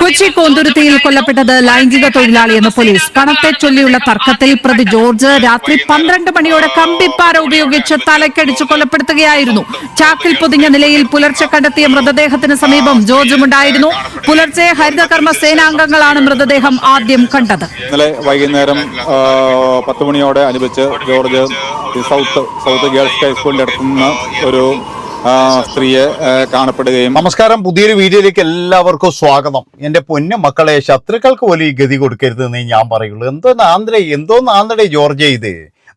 കൊച്ചി കോന്തുരുത്തിയിൽ കൊല്ലപ്പെട്ടത് ലൈംഗിക തൊഴിലാളിയെന്ന് പോലീസ്. പണത്തെ ചൊല്ലിയുള്ള തർക്കത്തിൽ പ്രതി ജോർജ് രാത്രി പന്ത്രണ്ട് മണിയോടെ കമ്പിപ്പാര ഉപയോഗിച്ച് തലക്കടിച്ച് കൊലപ്പെടുത്തുകയായിരുന്നു. ചാക്കിൽ പൊതിഞ്ഞ നിലയിൽ പുലർച്ചെ കണ്ടെത്തിയ മൃതദേഹത്തിന് സമീപം ജോർജും ഉണ്ടായിരുന്നു. പുലർച്ചെ ഹരിതകർമ്മ സേനാംഗങ്ങളാണ് മൃതദേഹം ആദ്യം കണ്ടത്. ഇന്നലെ വൈകുന്നേരം പത്ത് മണിയോടെ അനുബന്ധിച്ച് ജോർജ് സൗത്ത് സൗത്ത് ഗേൾസ് ഹൈസ്കൂളിന്റെ അടുത്തുനിന്ന് ഒരു സ്ത്രീയെ കാണപ്പെടുകയും. നമസ്കാരം. പുതിയൊരു വീഡിയോയിലേക്ക് എല്ലാവർക്കും സ്വാഗതം. എന്റെ പൊന്നു മക്കളെ ശത്രുക്കൾക്ക് പോലും ഈ ഗതി കൊടുക്കരുതെന്ന് ഞാൻ പറയുള്ളൂ. എന്തോ ആന്ധ്രേ എന്തോ ആന്ധ്രയെ ജോർജ് ഇത്.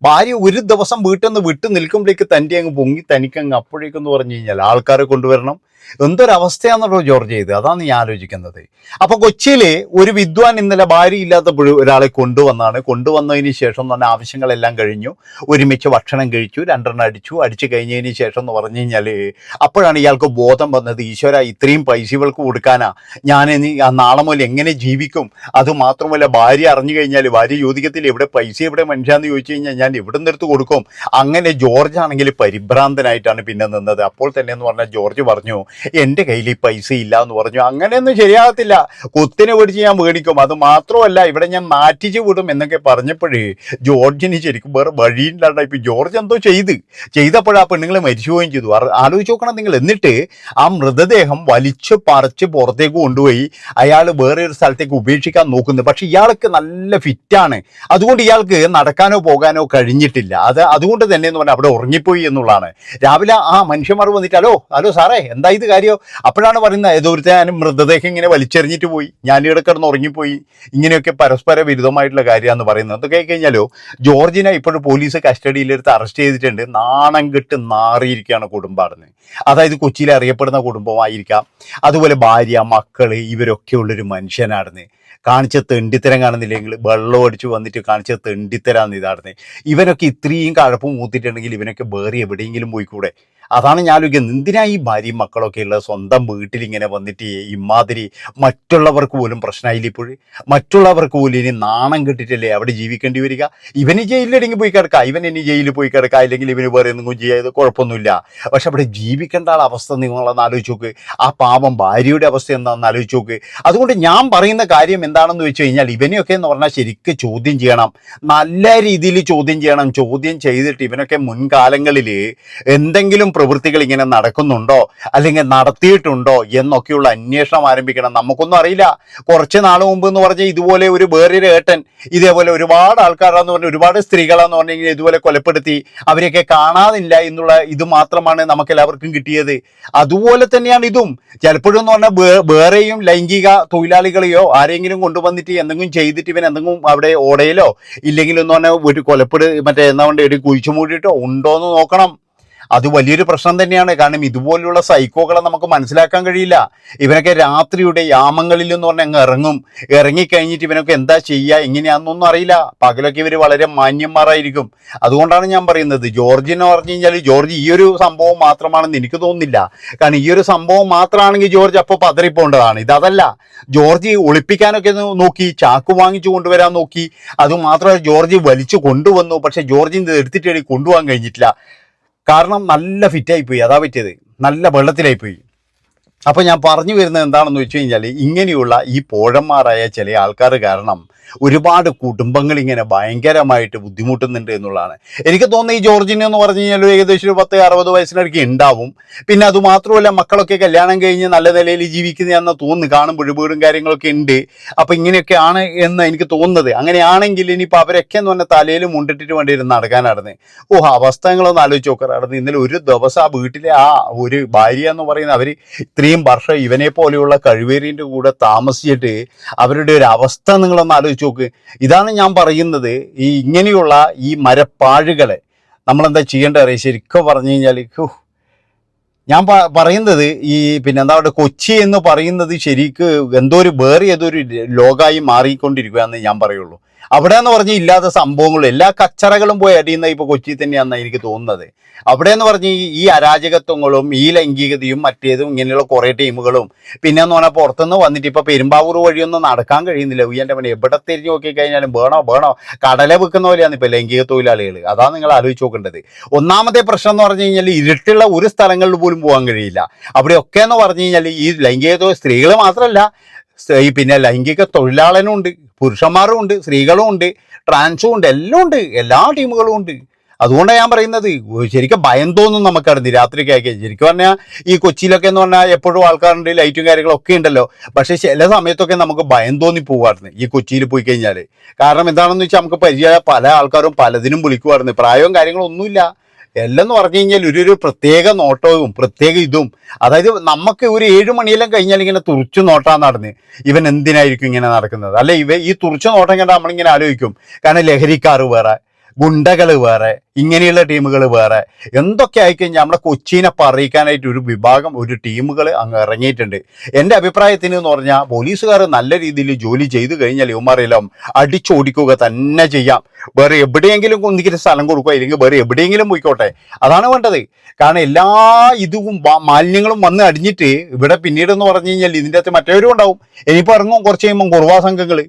ഭാര്യ ഒരു ദിവസം വീട്ടിൽ നിന്ന് വിട്ടു നിൽക്കുമ്പോഴേക്ക് തന്റെ അങ്ങ് പൊങ്ങി തനിക്കങ്ങ് അപ്പോഴേക്കെന്ന് പറഞ്ഞു കഴിഞ്ഞാൽ ആൾക്കാരെ കൊണ്ടുവരണം. എന്തൊരവസ്ഥയാണെന്നുള്ളത് ജോർജ് ചെയ്ത്. അതാണ് ഞാൻ ആലോചിക്കുന്നത്. അപ്പൊ കൊച്ചിയിൽ ഒരു വിദ്വാൻ ഇന്നലെ ഭാര്യ ഇല്ലാത്തപ്പോഴും ഒരാളെ കൊണ്ടുവന്നാണ്. കൊണ്ടുവന്നതിന് ശേഷം എന്ന് പറഞ്ഞാൽ ആവശ്യങ്ങളെല്ലാം കഴിഞ്ഞു. ഒരുമിച്ച് ഭക്ഷണം കഴിച്ചു. രണ്ടെണ്ണം അടിച്ചു. അടിച്ചു കഴിഞ്ഞതിന് ശേഷം എന്ന് പറഞ്ഞു കഴിഞ്ഞാൽ അപ്പോഴാണ് ഇയാൾക്ക് ബോധം വന്നത്. ഈശ്വര ഇത്രയും പൈസ ഇവൾക്ക് കൊടുക്കാനാ. ഞാൻ നാളെ മുതൽ എങ്ങനെ ജീവിക്കും? അതുമാത്രമല്ല ഭാര്യ അറിഞ്ഞു കഴിഞ്ഞാൽ ഭാര്യ ചോദിക്കത്തില്ല ഇവിടെ പൈസ എവിടെ മനുഷ്യാന്ന് ചോദിച്ചു കഴിഞ്ഞാൽ ഞാൻ എവിടെ നിന്നെടുത്ത് കൊടുക്കും. അങ്ങനെ ജോർജ് ആണെങ്കിൽ പരിഭ്രാന്തനായിട്ടാണ് പിന്നെ നിന്നത്. അപ്പോൾ തന്നെ എന്ന് പറഞ്ഞാൽ ജോർജ് പറഞ്ഞു എന്റെ കയ്യിൽ ഈ പൈസ ഇല്ല എന്ന് പറഞ്ഞു. അങ്ങനെയൊന്നും ശരിയാകത്തില്ല. കുത്തിനെ പിടിച്ച് ഞാൻ മേടിക്കും. അത് മാത്രമല്ല ഇവിടെ ഞാൻ മാറ്റിച്ച് വിടും എന്നൊക്കെ പറഞ്ഞപ്പോഴേ ജോർജിന് ശരിക്കും വേറെ വഴിയില്ലാണ്ടായി ഇപ്പം ജോർജ് എന്തോ ചെയ്ത്. ചെയ്തപ്പോഴാ പെണ്ണുങ്ങളെ മരിച്ചു പോവുകയും ചെയ്തു. ആലോചിച്ച് നോക്കണം നിങ്ങൾ. എന്നിട്ട് ആ മൃതദേഹം വലിച്ചു പറിച്ച് പുറത്തേക്ക് കൊണ്ടുപോയി അയാൾ വേറെ ഒരു സ്ഥലത്തേക്ക് ഉപേക്ഷിക്കാൻ നോക്കുന്നു. പക്ഷേ ഇയാൾക്ക് നല്ല ഫിറ്റാണ് അതുകൊണ്ട് ഇയാൾക്ക് നടക്കാനോ പോകാനോ കഴിഞ്ഞിട്ടില്ല. അത് അതുകൊണ്ട് തന്നെ എന്ന് പറഞ്ഞാൽ അവിടെ ഉറങ്ങിപ്പോയി എന്നുള്ളതാണ്. രാവിലെ ആ മനുഷ്യന്മാർ വന്നിട്ട് ഹലോ ഹലോ സാറേ എന്താ ഇത് കാര്യമോ അപ്പോഴാണ് പറയുന്നത് ഏതോ ഞാൻ മൃതദേഹം ഇങ്ങനെ വലിച്ചെറിഞ്ഞിട്ട് പോയി. ഞാൻ ഇവിടെ കിടന്ന് ഉറങ്ങിപ്പോയി. ഇങ്ങനെയൊക്കെ പരസ്പര വിരുദ്ധമായിട്ടുള്ള കാര്യമാണെന്ന് പറയുന്നത്. അതൊക്കെ കഴിഞ്ഞാലോ ജോർജിനെ ഇപ്പോഴും പോലീസ് കസ്റ്റഡിയിലെടുത്ത് അറസ്റ്റ് ചെയ്തിട്ടുണ്ട്. നാണം കെട്ട് നാറിയിരിക്കുകയാണ് കുടുംബാടുന്ന് അതായത് കൊച്ചിയിൽ അറിയപ്പെടുന്ന കുടുംബമായിരിക്കാം. അതുപോലെ ഭാര്യ മക്കൾ ഇവരൊക്കെ ഉള്ളൊരു മനുഷ്യനാടുന്ന്. കാണിച്ച തെണ്ടിത്തരം കാണുന്നില്ലെങ്കിൽ വെള്ളം അടിച്ച് വന്നിട്ട് കാണിച്ച തെണ്ടിത്തരാന്ന് ഇതാടുന്നത് ഇവനൊക്കെ ഇത്രയും കഴപ്പ് മൂത്തിട്ടുണ്ടെങ്കിൽ ഇവനൊക്കെ വേറെ എവിടെയെങ്കിലും പോയിക്കൂടെ? അതാണ് ഞാൻ ആലോചിക്കുന്നത്. എന്തിനാ ഈ ഭാര്യയും മക്കളൊക്കെ ഉള്ള സ്വന്തം വീട്ടിലിങ്ങനെ വന്നിട്ട് ഇമാതിരി മറ്റുള്ളവർക്ക് പോലും പ്രശ്നമായില്ല ഇപ്പോഴും? മറ്റുള്ളവർക്ക് പോലും ഇനി നാണം കിട്ടിയിട്ടല്ലേ അവിടെ ജീവിക്കേണ്ടി വരിക? ഇവന് ജയിലിലടങ്ങി പോയി കിടക്കാം. ഇവൻ ഇനി ജയിലിൽ പോയി കിടക്കാം. അല്ലെങ്കിൽ ഇവന് വേറെ എന്തെങ്കിലും ചെയ്യാതെ കുഴപ്പമൊന്നുമില്ല. പക്ഷെ അവിടെ ജീവിക്കേണ്ട ആൾ അവസ്ഥ നിങ്ങളൊന്ന് ആലോചിച്ച് നോക്ക്. ആ പാവം ഭാര്യയുടെ അവസ്ഥ എന്താണെന്ന് ആലോചിച്ച് നോക്ക്. അതുകൊണ്ട് ഞാൻ പറയുന്ന കാര്യം എന്താണെന്ന് വെച്ച് കഴിഞ്ഞാൽ ഇവനെയൊക്കെ എന്ന് പറഞ്ഞാൽ ശരിക്ക് ചോദ്യം ചെയ്യണം. നല്ല രീതിയിൽ ചോദ്യം ചെയ്യണം. ചോദ്യം ചെയ്തിട്ട് ഇവനൊക്കെ മുൻകാലങ്ങളിൽ എന്തെങ്കിലും പ്രവൃത്തികൾ ഇങ്ങനെ നടക്കുന്നുണ്ടോ? അല്ലെങ്കിൽ നടത്തിയിട്ടുണ്ടോ? എന്നൊക്കെയുള്ള അന്വേഷണം ആരംഭിക്കണം. നമുക്കൊന്നും അറിയില്ല. കുറച്ച് നാൾ മുമ്പ് എന്ന് പറഞ്ഞാൽ ഇതുപോലെ ഒരു വേറൊരു ഏട്ടൻ ഇതേപോലെ ഒരുപാട് ആൾക്കാരാന്ന് പറഞ്ഞാൽ ഒരുപാട് സ്ത്രീകളാന്ന് പറഞ്ഞെങ്കിൽ ഇതുപോലെ കൊലപ്പെടുത്തി അവരെയൊക്കെ കാണാതില്ല എന്നുള്ള ഇത് മാത്രമാണ് നമുക്ക് എല്ലാവർക്കും കിട്ടിയത്. അതുപോലെ തന്നെയാണ് ഇതും. ചിലപ്പോഴും എന്ന് പറഞ്ഞാൽ വേറെയും ലൈംഗിക തൊഴിലാളികളെയോ ആരെങ്കിലും കൊണ്ടുവന്നിട്ട് എന്തെങ്കിലും ചെയ്തിട്ട് ഇവൻ എന്തെങ്കിലും അവിടെ ഓടയിലോ ഇല്ലെങ്കിൽ എന്ന് പറഞ്ഞാൽ ഒരു കൊലപ്പെടു മറ്റേ എന്താ പറയുക ഒരു കുഴിച്ചു മൂടിയിട്ടോ ഉണ്ടോ എന്ന് നോക്കണം. അത് വലിയൊരു പ്രശ്നം തന്നെയാണ്. കാരണം ഇതുപോലുള്ള സൈക്കോകളെ നമുക്ക് മനസ്സിലാക്കാൻ കഴിയില്ല. ഇവനൊക്കെ രാത്രിയുടെ യാമങ്ങളിൽ എന്ന് പറഞ്ഞാൽ അങ്ങ് ഇറങ്ങും. ഇറങ്ങിക്കഴിഞ്ഞിട്ട് ഇവനൊക്കെ എന്താ ചെയ്യുക എങ്ങനെയാണെന്നൊന്നും അറിയില്ല. പകലൊക്കെ ഇവർ വളരെ മാന്യന്മാരായിരിക്കും. അതുകൊണ്ടാണ് ഞാൻ പറയുന്നത് ജോർജിനെ പറഞ്ഞു കഴിഞ്ഞാൽ ജോർജ് ഈ ഒരു സംഭവം മാത്രമാണെന്ന് എനിക്ക് തോന്നുന്നില്ല. കാരണം ഈ ഒരു സംഭവം മാത്രമാണെങ്കിൽ ജോർജ് അപ്പോൾ പതറിപ്പോണ്ടതാണ്. ഇതല്ല ജോർജ് ഒളിപ്പിക്കാനൊക്കെ നോക്കി ചാക്ക് വാങ്ങിച്ചു കൊണ്ടുവരാൻ നോക്കി. അതുമാത്രമല്ല ജോർജ് വലിച്ചു കൊണ്ടുവന്നു. പക്ഷേ ജോർജിന് എടുത്തിട്ട് കൊണ്ടുപോകാൻ കഴിഞ്ഞിട്ടില്ല. കാരണം നല്ല ഫിറ്റായി പോയി അതാ പറ്റിയത്. നല്ല വെള്ളത്തിലായി പോയി അപ്പൊ ഞാൻ പറഞ്ഞു വരുന്നത് എന്താണെന്ന് വെച്ച് കഴിഞ്ഞാൽ ഇങ്ങനെയുള്ള ഈ പോഴന്മാരായ ചില ആൾക്കാർ കാരണം ഒരുപാട് കുടുംബങ്ങൾ ഇങ്ങനെ ഭയങ്കരമായിട്ട് ബുദ്ധിമുട്ടുന്നുണ്ട് എന്നുള്ളതാണ്. എനിക്ക് തോന്നുന്നത് ഈ ജോർജിന് എന്ന് പറഞ്ഞു കഴിഞ്ഞാൽ ഏകദേശം ഒരു പത്ത് അറുപത് വയസ്സിനടുക്ക് ഉണ്ടാവും പിന്നെ അത് മാത്രമല്ല മക്കളൊക്കെ കല്യാണം കഴിഞ്ഞ് നല്ല നിലയിൽ ജീവിക്കുന്നതെന്ന് തോന്നുന്നു. കാണുമ്പോൾ വീടും കാര്യങ്ങളൊക്കെ ഉണ്ട് അപ്പൊ ഇങ്ങനെയൊക്കെയാണ് എന്ന് എനിക്ക് തോന്നുന്നത്. അങ്ങനെയാണെങ്കിൽ ഇനിയിപ്പോൾ അവരൊക്കെ എന്ന് പറഞ്ഞാൽ തലയിൽ മുണ്ടിട്ടിട്ട് വേണ്ടി ഇരുന്ന് നടക്കാനായിരുന്നു ഓ അവസ്ഥകളൊന്ന് ആലോചിച്ച് നോക്കാറായിരുന്നു ഇന്നലെ ഒരു ദിവസം ആ വീട്ടിലെ ആ ഒരു ഭാര്യ എന്ന് പറയുന്നത് അവർ ഇത്രയും വർഷം ഇവനെ പോലെയുള്ള കഴിവേരിന്റെ കൂടെ താമസിച്ചിട്ട് അവരുടെ ഒരു അവസ്ഥ നിങ്ങളൊന്ന് ആലോചിച്ച് നോക്ക്. ഇതാണ് ഞാൻ പറയുന്നത്. ഈ ഇങ്ങനെയുള്ള ഈ മരപ്പാഴുകളെ നമ്മളെന്താ ചെയ്യേണ്ടത് അറിയാം? ശരിക്കും പറഞ്ഞു കഴിഞ്ഞാൽ ഞാൻ പറയുന്നത് ഈ പിന്നെ എന്താ പറയുക കൊച്ചി എന്ന് പറയുന്നത് ശരിക്ക് എന്തോ ഒരു വേറെ ഒരു ലോകമായി മാറിക്കൊണ്ടിരിക്കുകയെന്ന് ഞാൻ പറയുള്ളൂ. അവിടെ എന്ന് പറഞ്ഞ് ഇല്ലാത്ത സംഭവങ്ങളും എല്ലാ കച്ചറകളും പോയി അടിയുന്ന ഇപ്പൊ കൊച്ചി തന്നെയാണെന്ന് എനിക്ക് തോന്നുന്നത്. അവിടെ എന്ന് പറഞ്ഞ് ഈ- അരാജകത്വങ്ങളും ഈ ലൈംഗികതയും മറ്റേതും ഇങ്ങനെയുള്ള കുറെ ടീമുകളും പിന്നെ എന്ന് പറഞ്ഞാൽ പുറത്തുനിന്ന് വന്നിട്ട് ഇപ്പൊ പെരുമ്പാവൂർ വഴിയൊന്നും നടക്കാൻ കഴിയുന്നില്ല. ഉയ്യന്റെ പണി എവിടെ തിരിഞ്ഞു നോക്കി കഴിഞ്ഞാലും വേണോ വേണോ? കടല വെക്കുന്ന പോലെയാണ് ഇപ്പൊ ലൈംഗിക തൊഴിലാളികൾ അതാണ് നിങ്ങൾ ആലോചിച്ച് നോക്കേണ്ടത്. ഒന്നാമത്തെ പ്രശ്നം എന്ന് പറഞ്ഞു കഴിഞ്ഞാൽ ഇരുട്ടുള്ള ഒരു സ്ഥലങ്ങളിൽ പോലും പോകാൻ കഴിയില്ല. അവിടെയൊക്കെ എന്ന് പറഞ്ഞു കഴിഞ്ഞാൽ ഈ ലൈംഗിക സ്ത്രീകൾ മാത്രമല്ല ഈ പിന്നെ ലൈംഗിക തൊഴിലാളനും ഉണ്ട്. പുരുഷന്മാരും ഉണ്ട് സ്ത്രീകളും ഉണ്ട് ട്രാൻസും ഉണ്ട് എല്ലാം ഉണ്ട് എല്ലാ ടീമുകളും ഉണ്ട്. അതുകൊണ്ടാണ് ഞാൻ പറയുന്നത് ശരിക്കും ഭയം തോന്നും നമുക്കറിഞ്ഞ് രാത്രിക്കൊക്കെ ശരിക്കും പറഞ്ഞാൽ ഈ കൊച്ചിയിലൊക്കെ എന്ന് പറഞ്ഞാൽ എപ്പോഴും ആൾക്കാരുണ്ട് ലൈറ്റും കാര്യങ്ങളൊക്കെ ഉണ്ടല്ലോ. പക്ഷേ ചില സമയത്തൊക്കെ നമുക്ക് ഭയം തോന്നി പോവായിരുന്നു ഈ കൊച്ചിയിൽ പോയി കഴിഞ്ഞാൽ കാരണം എന്താണെന്ന് വെച്ചാൽ നമുക്ക് പരിചയമായ പല ആൾക്കാരും പലതിനും വിളിക്കുമായിരുന്നു പ്രായവും കാര്യങ്ങളും ഒന്നുമില്ല. എല്ലാം എന്ന് പറഞ്ഞു കഴിഞ്ഞാൽ ഒരു ഒരു പ്രത്യേക നോട്ടവും പ്രത്യേക ഇതും. അതായത് നമുക്ക് ഒരു ഏഴ് മണിയെല്ലാം കഴിഞ്ഞാൽ ഇങ്ങനെ തുറച്ചു നോട്ടാൻ നടന്ന് ഇവൻ എന്തിനായിരിക്കും ഇങ്ങനെ നടക്കുന്നത്? അല്ലെ ഇവ ഈ തുറച്ചു നോട്ടം കണ്ട നമ്മളിങ്ങനെ ആലോചിക്കും. കാരണം ലഹരിക്കാറ് വേറെ ഗുണ്ടകൾ വേറെ ഇങ്ങനെയുള്ള ടീമുകൾ വേറെ. എന്തൊക്കെ ആയിക്കഴിഞ്ഞാൽ നമ്മുടെ കൊച്ചിനെ പറയിക്കാനായിട്ട് ഒരു വിഭാഗം ഒരു ടീമുകൾ അങ്ങ് ഇറങ്ങിയിട്ടുണ്ട്. എന്റെ അഭിപ്രായത്തിന് എന്ന് പറഞ്ഞാൽ പോലീസുകാർ നല്ല രീതിയിൽ ജോലി ചെയ്തു കഴിഞ്ഞാൽ ഇവന്മാരെല്ലാം അടിച്ചോടിക്കുക തന്നെ ചെയ്യാം. വേറെ എവിടെയെങ്കിലും ഒന്നിക്കിട്ട് സ്ഥലം കൊടുക്കുക അല്ലെങ്കിൽ വേറെ എവിടെയെങ്കിലും പോയിക്കോട്ടെ. അതാണ് വേണ്ടത്. കാരണം എല്ലാ ഇതും മാലിന്യങ്ങളും വന്ന് അടിഞ്ഞിട്ട് ഇവിടെ പിന്നീട് എന്ന് പറഞ്ഞു കഴിഞ്ഞാൽ ഇതിന്റെ അകത്ത് മറ്റവരും ഉണ്ടാവും. ഇനിയിപ്പോൾ ഇറങ്ങും കുറച്ച് കഴിയുമ്പം കുറവാ സംഘങ്ങൾ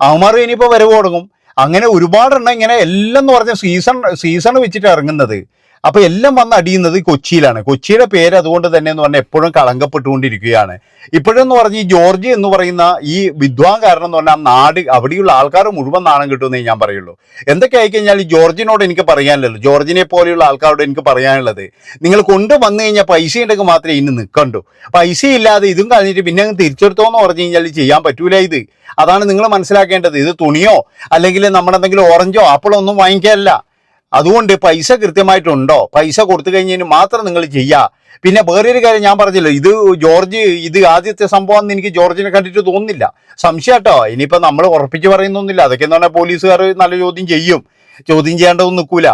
അവന്മാർ ഇനിയിപ്പോൾ വരവ് തുടങ്ങും. അങ്ങനെ ഒരുപാടെണ്ണം ഇങ്ങനെ എല്ലാം എന്ന് പറഞ്ഞ സീസൺ സീസൺ വെച്ചിട്ട് ഇറങ്ങുന്നത്. അപ്പൊ എല്ലാം വന്ന് അടിയുന്നത് കൊച്ചിയിലാണ്. കൊച്ചിയുടെ പേര് അതുകൊണ്ട് തന്നെ എന്ന് പറഞ്ഞാൽ എപ്പോഴും കളങ്കപ്പെട്ടുകൊണ്ടിരിക്കുകയാണ്. ഇപ്പോഴെന്ന് പറഞ്ഞ് ഈ ജോർജ് എന്ന് പറയുന്ന ഈ വിദ്വാൻ കാരണം എന്ന് പറഞ്ഞാൽ നാട് അവിടെയുള്ള ആൾക്കാർ മുഴുവൻ നാണം കിട്ടുമെന്നേ ഞാൻ പറയുള്ളൂ. എന്തൊക്കെ ആയിക്കഴിഞ്ഞാൽ ഈ ജോർജിനോട് എനിക്ക് പറയാനുള്ളൂ ജോർജിനെ പോലെയുള്ള ആൾക്കാരോട് എനിക്ക് പറയാനുള്ളത് നിങ്ങൾ കൊണ്ടുവന്നു കഴിഞ്ഞാൽ പൈസ ഉണ്ടെങ്കിൽ മാത്രമേ ഇന്ന് നിൽക്കണ്ടു. പൈസ ഇല്ലാതെ ഇതും കഴിഞ്ഞിട്ട് പിന്നെ അങ്ങ് തിരിച്ചെടുത്തോന്ന് പറഞ്ഞു കഴിഞ്ഞാൽ ചെയ്യാൻ പറ്റൂല ഇത്. അതാണ് നിങ്ങൾ മനസ്സിലാക്കേണ്ടത്. ഇത് തുണിയോ അല്ലെങ്കിൽ നമ്മളെന്തെങ്കിലും ഓറഞ്ചോ ആപ്പിളോ ഒന്നും വാങ്ങിക്കാനല്ല അതുകൊണ്ട് പൈസ കൃത്യമായിട്ടുണ്ടോ? പൈസ കൊടുത്തു കഴിഞ്ഞതിന് മാത്രം നിങ്ങൾ ചെയ്യുക പിന്നെ വേറൊരു കാര്യം ഞാൻ പറഞ്ഞില്ല ഇത് ജോർജ് ഇത് ആദ്യത്തെ സംഭവം എന്ന് എനിക്ക് ജോർജിനെ കണ്ടിട്ട് തോന്നുന്നില്ല. സംശയം കേട്ടോ ഇനിയിപ്പോൾ നമ്മൾ ഉറപ്പിച്ച് പറയുന്നൊന്നുമില്ല. അതൊക്കെ എന്ന് പറഞ്ഞാൽ പോലീസുകാർ നല്ല ചോദ്യം ചെയ്യും. ചോദ്യം ചെയ്യേണ്ടതൊന്നും നിൽക്കൂല.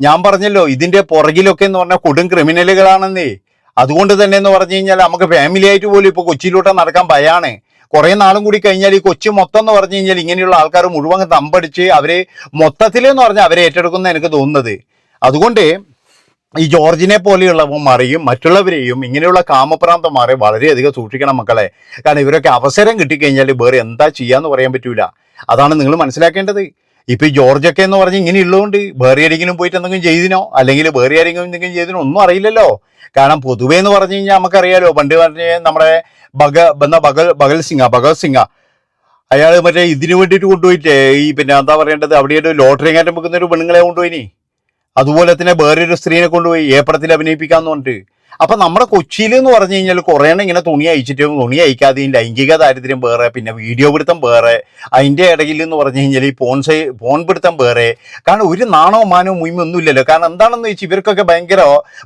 ഞാൻ പറഞ്ഞല്ലോ ഇതിന്റെ പുറകിലൊക്കെ എന്ന് പറഞ്ഞാൽ കൊടും ക്രിമിനലുകളാണെന്നേ. അതുകൊണ്ട് തന്നെ എന്ന് പറഞ്ഞു കഴിഞ്ഞാൽ നമുക്ക് ഫാമിലി ആയിട്ട് പോലും ഇപ്പോൾ കൊച്ചിയിലോട്ട് നടക്കാൻ ഭയാണ്. കുറെ നാളും കൂടി കഴിഞ്ഞാൽ ഈ കൊച്ചു മൊത്തം എന്ന് പറഞ്ഞു കഴിഞ്ഞാൽ ഇങ്ങനെയുള്ള ആൾക്കാർ മുഴുവൻ തമ്പടിച്ച് അവരെ മൊത്തത്തിൽ എന്ന് പറഞ്ഞാൽ അവരെ ഏറ്റെടുക്കുന്ന എനിക്ക് തോന്നുന്നത്. അതുകൊണ്ട് ഈ ജോർജിനെ പോലെയുള്ളവന്മാരെയും മറ്റുള്ളവരെയും ഇങ്ങനെയുള്ള കാമപ്രാന്തന്മാരെ വളരെയധികം സൂക്ഷിക്കണം മക്കളെ. കാരണം ഇവരൊക്കെ അവസരം കിട്ടിക്കഴിഞ്ഞാൽ വേറെ എന്താ ചെയ്യാന്ന് പറയാൻ പറ്റൂല. അതാണ് നിങ്ങൾ മനസ്സിലാക്കേണ്ടത്. ഇപ്പൊ ഈ ജോർജൊക്കെ എന്ന് പറഞ്ഞ് ഇങ്ങനെ ഉള്ളതുകൊണ്ട് വേറെ ആരെങ്കിലും പോയിട്ട് എന്തെങ്കിലും ചെയ്തിനോ? അല്ലെങ്കിൽ വേറെ ആരെങ്കിലും എന്തെങ്കിലും ചെയ്തിനോ? ഒന്നും അറിയില്ലല്ലോ. കാരണം പൊതുവെ എന്ന് പറഞ്ഞു കഴിഞ്ഞാൽ നമുക്കറിയാലോ പണ്ട് പറഞ്ഞ നമ്മുടെ ഭഗ എന്താ ബഗൽ ഭഗൽ സിംഗ ഭഗത് സിംഗ അയാൾ മറ്റേ ഇതിനു വേണ്ടിയിട്ട് കൊണ്ടുപോയിട്ടേ ഈ പിന്നെ എന്താ പറയേണ്ടത്? അവിടെ ലോട്ടറി കയറ്റം വെക്കുന്ന ഒരു പെണ്ണുങ്ങളെ കൊണ്ടുപോയിനി. അതുപോലെ തന്നെ വേറൊരു സ്ത്രീനെ കൊണ്ടുപോയി. ഏപ്രത്തിൽ അഭിനയിപ്പിക്കാന്ന് പറഞ്ഞിട്ട്. അപ്പൊ നമ്മുടെ കൊച്ചിയിൽ എന്ന് പറഞ്ഞു കഴിഞ്ഞാൽ കുറേ ഇങ്ങനെ തുണി അയച്ചിട്ടും തുണി അയക്കാതെയും ലൈംഗിക ദാരിദ്ര്യം വേറെ പിന്നെ വീഡിയോ പിടുത്തം വേറെ അതിന്റെ ഇടയിൽ എന്ന് പറഞ്ഞു കഴിഞ്ഞാൽ ഈ ഫോൺ സൈ ഫോൺ പിടുത്തം വേറെ. കാരണം ഒരു നാണോ മാനോ മുയ്മ ഒന്നുമില്ലല്ലോ കാരണം എന്താണെന്ന് വെച്ചാൽ ഇവർക്കൊക്കെ ഭയങ്കര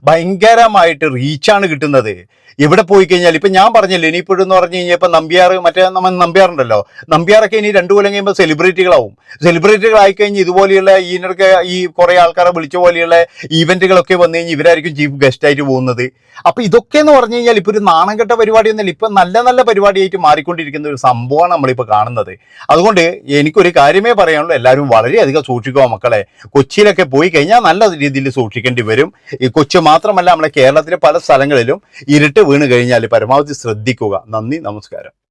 ഭയങ്കരമായിട്ട് റീച്ചാണ് കിട്ടുന്നത്. ഇവിടെ പോയി കഴിഞ്ഞാൽ ഇപ്പൊ ഞാൻ പറഞ്ഞില്ലേ ഇനിയിപ്പോഴും എന്ന് പറഞ്ഞു കഴിഞ്ഞാൽ ഇപ്പൊ നമ്പ്യാർ മറ്റേ നമ്മൾ നമ്പ്യാറുണ്ടല്ലോ. നമ്പ്യാറൊക്കെ ഇനി രണ്ടു കൊല്ലം കഴിയുമ്പോൾ സെലിബ്രിറ്റികളാവും സെലിബ്രിറ്റികളായി കഴിഞ്ഞ് ഇതുപോലെയുള്ള ഈ ഇതിനൊക്കെ ഈ കുറെ ആൾക്കാരെ വിളിച്ച പോലെയുള്ള ഈവന്റുകളൊക്കെ വന്നു കഴിഞ്ഞാൽ ഇവരായിരിക്കും ചീഫ് ഗസ്റ്റായിട്ട് പോകുന്നത്. അപ്പൊ ഇതൊക്കെ എന്ന് പറഞ്ഞു കഴിഞ്ഞാൽ ഇപ്പൊ ഒരു നാണം കെട്ട പരിപാടിയൊന്നുമില്ല ഇപ്പൊ നല്ല നല്ല പരിപാടിയായിട്ട് മാറിക്കൊണ്ടിരിക്കുന്ന ഒരു സംഭവമാണ് നമ്മളിപ്പോൾ കാണുന്നത്. അതുകൊണ്ട് എനിക്കൊരു കാര്യമേ പറയാനുള്ളൂ എല്ലാവരും വളരെയധികം സൂക്ഷിക്കുക മക്കളെ. കൊച്ചിയിലൊക്കെ പോയി കഴിഞ്ഞാൽ നല്ല രീതിയിൽ സൂക്ഷിക്കേണ്ടി വരും. ഈ കൊച്ചി മാത്രമല്ല നമ്മളെ കേരളത്തിലെ പല സ്ഥലങ്ങളിലും ഇരുട്ട് വീണ് കഴിഞ്ഞാൽ പരമാവധി ശ്രദ്ധിക്കുക. നന്ദി നമസ്കാരം.